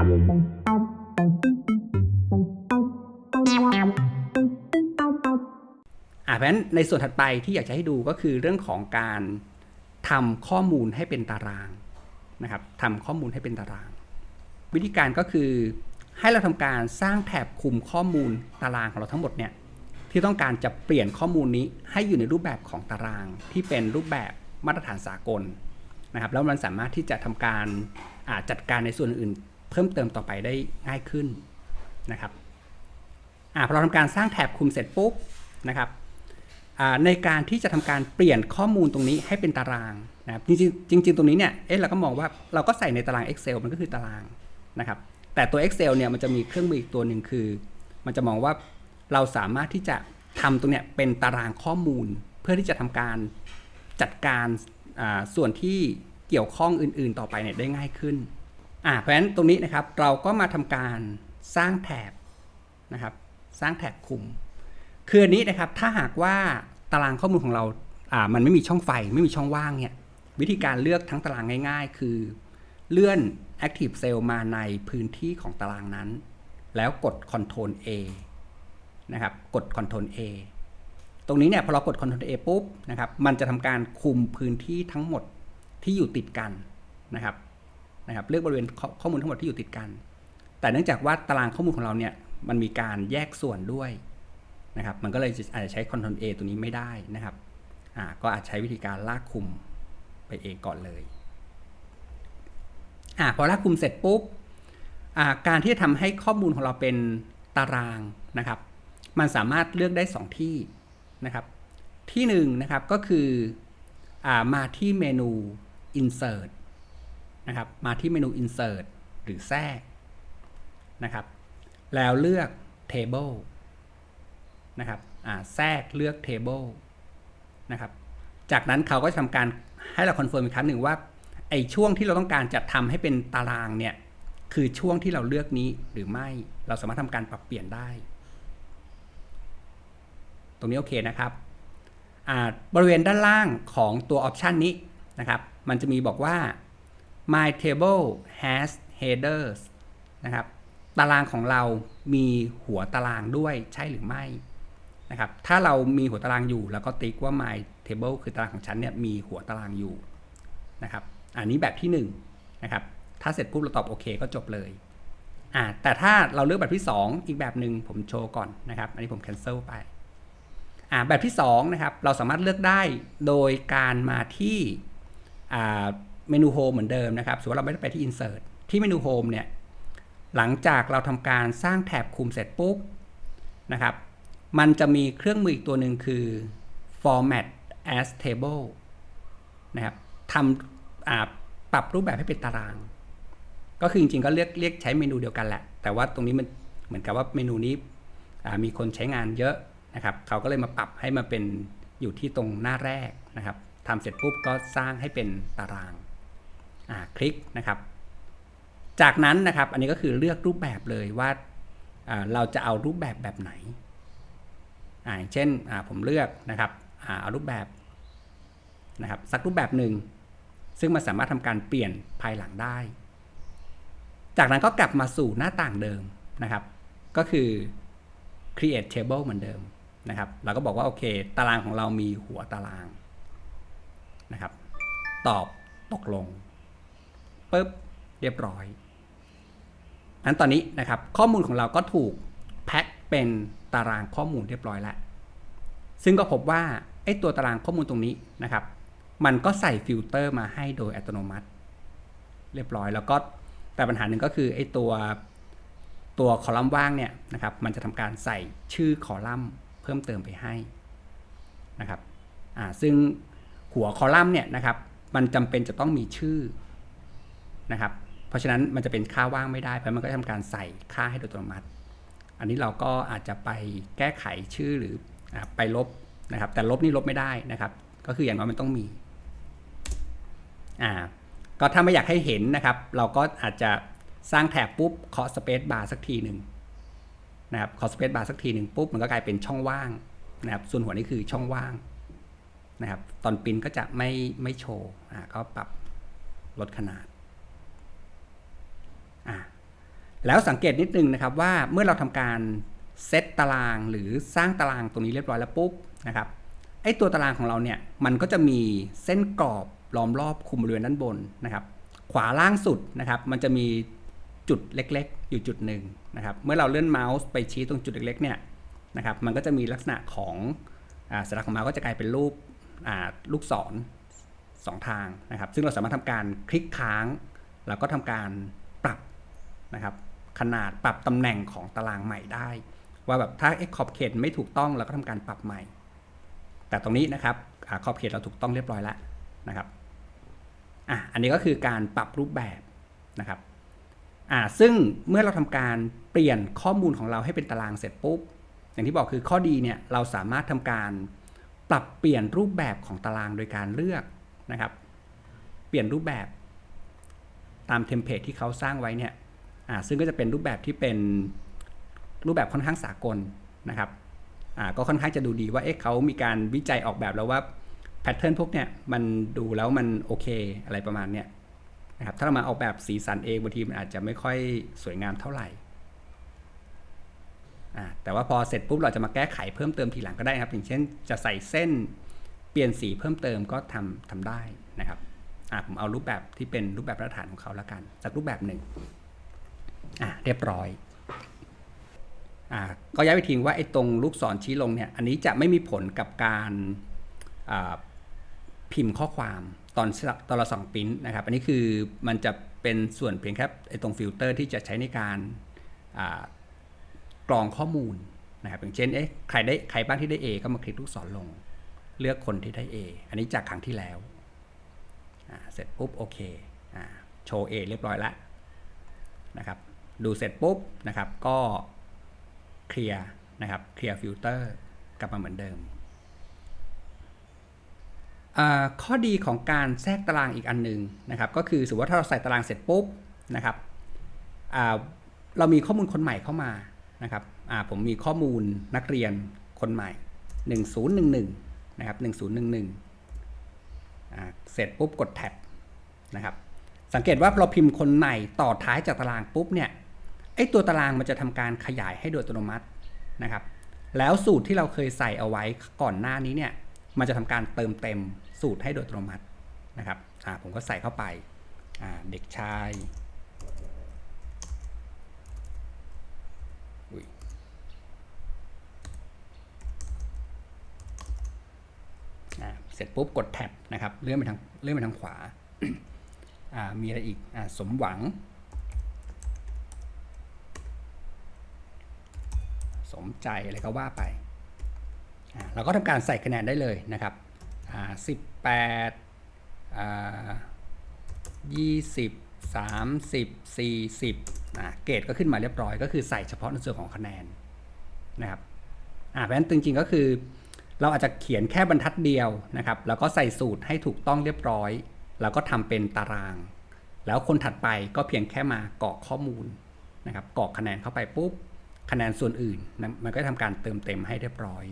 อ่าเพราะฉะนั้นในส่วนถัดไปที่อยากจะให้ดูก็คือเรื่องของการทำข้อมูลให้เป็นตารางนะครับทำข้อมูลให้เป็นตาราง วิธีการก็คือให้เราทำการสร้างแถบคุมข้อมูลตารางของเราทั้งหมดเนี่ยที่ต้องการจะเปลี่ยนข้อมูลนี้ให้อยู่ในรูปแบบของตารางที่เป็นรูปแบบมาตรฐานสากลนะครับแล้วมันสามารถที่จะทำการจัดการในส่วนอื่น เพิ่มเติมต่อไปได้ง่ายขึ้นนะครับอ่าพอเราทำการสร้างแถบคุมเสร็จปุ๊บนะครับในการที่จะทำการเปลี่ยนข้อมูลตรงนี้ให้เป็นตารางนะครับจริงจริงตรงนี้เนี่ยเอ๊ะเราก็มองว่าเราก็ใส่ในตาราง Excel มันก็คือตารางนะครับแต่ตัว Excel เนี่ยมันจะมีเครื่องมืออีกตัวหนึ่งคือ มันจะมองว่าเราสามารถที่จะทำตรงเนี้ยเป็นตารางข้อมูล เพื่อที่จะทำการจัดการส่วนที่เกี่ยวข้องอื่น ๆ ต่อไปเนี่ยได้ง่ายขึ้น อ่าเพราะฉะนั้นตรงนี้นะครับเราก็มาทำการสร้างแถบนะครับ สร้างแถบคุมคืออันนี้นะครับถ้าหากว่าตารางข้อมูลของเราอ่ามันไม่มีช่องไฟไม่มีช่องว่างเนี่ยวิธีการเลือกทั้งตารางง่าย ๆ คือเลื่อน Active Cell มาในพื้นที่ของตารางนั้น แล้วกด Ctrl A นะครับกด Ctrl A ตรงนี้เนี่ยพอเรากด Ctrl A ปุ๊บนะครับมันจะทำการคุมพื้นที่ทั้งหมดที่อยู่ติดกันนะครับ นะครับเลือกบริเวณข้อข้อมูลทั้งหมดที่อยู่ติดกัน แต่เนื่องจากว่าตารางข้อมูลของเราเนี่ยมันมีการแยกส่วนด้วยนะครับมันก็เลยอาจจะใช้ Ctrl A ตัวนี้ไม่ได้นะครับอ่าก็อาจใช้วิธีการลากคุมไปเองก่อนเลยอ่าพอลากคุมเสร็จปุ๊บอ่าการที่จะทำให้ข้อมูลของเราเป็นตารางนะครับ มันสามารถเลือกได้ 2 ที่นะครับ ที่1นงนะครับก็คืออามาที่เมนู insert นะครับ มาที่เมนู insert หรือแทรกนะครับ แล้วเลือก table นะครับอ่าแทรกเลือก table นะครับ จากนั้นเขาก็จะทำการให้เราคอนเฟิร์มอีกครั้งหนึ่งว่าไอ้ช่วงที่เราต้องการจะทำให้เป็นตารางเนี่ยคือช่วงที่เราเลือกนี้หรือไม่เราสามารถทำการปรับเปลี่ยนได้ ตรงนี้โอเคนะครับบริเวณด้านล่างของตัวออปชันนี้นะครับ มันจะมีบอกว่า my table has headers นะครับ ตารางของเรามีหัวตารางด้วยใช่หรือไม่นะครับ ถ้าเรามีหัวตารางอยู่ แล้วก็ติ๊กว่า my table คือตารางของฉันเนี่ยมีหัวตารางอยู่นะครับ อันนี้แบบที่1นงนะครับ ถ้าเสร็จปุ๊บเราตอบโอเคก็จบเลยอ่าแต่ถ้าเราเลือกแบบที่ 2 อีกแบบหนึ่งผมโชว์ก่อนนะครับ อันนี้ผม cancel ไปอ่าแบบที่2นะครับ เราสามารถเลือกได้โดยการมาที่อ่า เมนู home เหมือนเดิมนะครับสมมติว่าเราไม่ได้ไปที่ insert ที่เมนู home เนี่ยหลังจากเราทำการสร้างแถบคุมเสร็จปุ๊บนะครับ มันจะมีเครื่องมืออีกตัวหนึ่งคือ format as table นะครับทำปรับรูปแบบให้เป็นตาราง ก็คือจริงๆ ก็เรียกเรียกใช้เมนูเดียวกันแหละ แต่ว่าตรงนี้มันเหมือนกับว่าเมนูนี้มีคนใช้งานเยอะนะครับ เขาก็เลยมาปรับให้มาเป็นอยู่ที่ตรงหน้าแรกนะครับทำเสร็จปุ๊บก็สร้างให้เป็นตาราง คลิกนะครับ จากนั้นนะครับ อันนี้ก็คือเลือกรูปแบบเลยว่าอ่าเราจะเอารูปแบบแบบไหนอ่าอย่างเช่นอ่าผมเลือกนะครับอ่าเอารูปแบบนะครับสักรูปแบบหนึ่ง ซึ่งมันสามารถทำการเปลี่ยนภายหลังได้ จากนั้นก็กลับมาสู่หน้าต่างเดิมนะครับ ก็คือ create table เหมือนเดิมนะครับ เราก็บอกว่าโอเค ตารางของเรามีหัวตารางนะครับ ตอบตกลง ปุ๊บเรียบร้อยนั้นตอนนี้นะครับข้อมูลของเราก็ถูกแพ็คเป็นตารางข้อมูลเรียบร้อยแล้ว ซึ่งก็พบว่าไอ้ตัวตารางข้อมูลตรงนี้นะครับ มันก็ใส่ฟิลเตอร์มาให้โดยอัตโนมัติ เรียบร้อยแล้วก็แต่ปัญหาหนึ่งก็คือไอ้ตัวตัวคอลัมน์ว่างเนี่ยนะครับ มันจะทำการใส่ชื่อคอลัมน์เพิ่มเติมไปให้นะครับอ่าซึ่งหัวคอลัมน์เนี่ยนะครับ มันจำเป็นจะต้องมีชื่อ นะครับ เพราะฉะนั้นมันจะเป็นค่าว่างไม่ได้ เพราะมันก็ทำการใส่ค่าให้โดยอัตโนมัติ อันนี้เราก็อาจจะไปแก้ไขชื่อหรืออไปลบนะครับ แต่ลบนี่ลบไม่ได้นะครับ ก็คืออย่างน้อยมันต้องมีอ่าก็ถ้าไม่อยากให้เห็นนะครับ เราก็อาจจะสร้างแถบปุ๊บเคาะสเปซบาร์สักทีหนึ่งนะครับเคาะสเปซบาร์สักทีหนึ่งปุ๊บมันก็กลายเป็นช่องว่างนะครับ ส่วนหัวนี่คือช่องว่างนะครับ ตอนปรินก็จะไม่ไม่โชว์อ่าก็ปรับลดขนาด อ่า แล้วสังเกตนิดนึงนะครับว่าเมื่อเราทำการเซตตารางหรือสร้างตารางตรงนี้เรียบร้อยแล้วปุ๊บนะครับไอ้ตัวตารางของเราเนี่ยมันก็จะมีเส้นกรอบล้อมรอบคุมบริเวณด้านบนนะครับ ขวาล่างสุดนะครับมันจะมีจุดเล็กๆ อยู่จุดหนึ่งนะครับเมื่อเราเลื่อนเมาส์ไปชี้ตรงจุดเล็กๆเนี่ยนะครับมันก็จะมีลักษณะของอ่าสัญลักษณ์ของเมาส์ก็จะกลายเป็นรูปลูกศรสองทางนะครับ ซึ่งเราสามารถทำการคลิกค้าง แล้วก็ทำการปรับนะครับ ขนาดปรับตำแหน่งของตารางใหม่ได้ ว่าแบบถ้าขอบเขตไม่ถูกต้องเราก็ทำการปรับใหม่ แต่ตรงนี้นะครับขอบเขตเราถูกต้องเรียบร้อยแล้วนะครับอะอันนี้ก็คือการปรับรูปแบบนะครับอ่าซึ่งเมื่อเราทำการเปลี่ยนข้อมูลของเราให้เป็นตารางเสร็จปุ๊บอย่างที่บอกคือข้อดีเนี่ยเราสามารถทำการปรับเปลี่ยนรูปแบบของตารางโดยการเลือกนะครับ เปลี่ยนรูปแบบตามเทมเพลตที่เขาสร้างไว้เนี่ย อ่าซึ่งก็จะเป็นรูปแบบที่เป็นรูปแบบค่อนข้างสากลนะครับอ่าก็ค่อนข้างจะดูดีว่าเอ๊ะเขามีการวิจัยออกแบบแล้วว่าแพทเทิร์นพวกเนี่ยมันดูแล้วมันโอเคอะไรประมาณเนี้ยนะครับถ้าเรามาออกแบบสีสันเองบางทีมันอาจจะไม่ค่อยสวยงามเท่าไหร่อ่าแต่ว่าพอเสร็จปุ๊บเราจะมาแก้ไขเพิ่มเติมทีหลังก็ได้นะครับ อย่างเช่นจะใส่เส้นเปลี่ยนสีเพิ่มเติมก็ทำทำได้นะครับอ่าผมเอารูปแบบที่เป็นรูปแบบมาตรฐานของเขาล้วกัน สักรูปแบบหนึ่ง อ่าเรียบร้อยอ่าก็ย้ายไปทิ้งว่าไอ้ตรงลูกศรชี้ลงเนี่ยอันนี้จะไม่มีผลกับการพิมพ์ข้อความตอนตอนเราส่องปริ้นนะครับ อันนี้คือมันจะเป็นส่วนเพียงแค่ไอ้ตรงฟิลเตอร์ที่จะใช้ในการกรองข้อมูลนะครับอย่างเช่นเอ๊ะใครได้ใครบ้างที่ได้ A ก็มาคลิกลูกศรลง เลือกคนที่ได้ A อันนี้จากครั้งที่แล้วเสร็จปุ๊บโอเคอโชว์ A เรียบร้อยแล้วนะครับ ดูเสร็จปุ๊บนะครับ ก็เคลียร์นะครับเคลียร์ฟิลเตอร์กลับมาเหมือนเดิม ข้อดีของการแทรกตารางอีกอันหนึ่งนะครับ ก็คือสมมติว่าถ้าเราใส่ตารางเสร็จปุ๊บนะครับเรามีข้อมูลคนใหม่เข้ามานะครับผมมีข้อมูลนักเรียนคนใหม่ 1011นะครับ1011อ่าเสร็จปุ๊บกดแท็บนะครับสังเกตว่าเราพิมพ์คนใหม่ต่อท้ายจากตารางปุ๊บเนี่ย อตัวตารางมันจะทำการขยายให้โดยอัตโนมัตินะครับ แล้วสูตรที่เราเคยใส่เอาไว้ก่อนหน้านี้เนี่ยมันจะทำการเติมเต็มสูตรให้โดยอัตโนมัตินะครับผมก็ใส่เข้าไปาเด็กชายเสร็จปุ๊บกดแท็บนะครับเลื่อนไปทางเลื่อนไปทางขวาามีอะไรอีกอสมหวัง มใจอะไรก็ว่าไป เราก็ทำการใส่คะแนนได้เลยนะครับอ่าสิบแปดยี่สิบสามสิบสี่สิบเกรดก็ขึ้นมาเรียบร้อย ก็คือใส่เฉพาะในส่วนของคะแนนนะครับเพราะฉะนั้นจริงๆก็คือ เราอาจจะเขียนแค่บรรทัดเดียวนะครับ แล้วก็ใส่สูตรให้ถูกต้องเรียบร้อย แล้วก็ทำเป็นตาราง แล้วคนถัดไปก็เพียงแค่มากรอกข้อมูลนะครับกรอกคะแนนเข้าไปปุ๊บ คะแนนส่วนอื่นนะมันก็ทำการเติมเต็มให้เรียบร้อย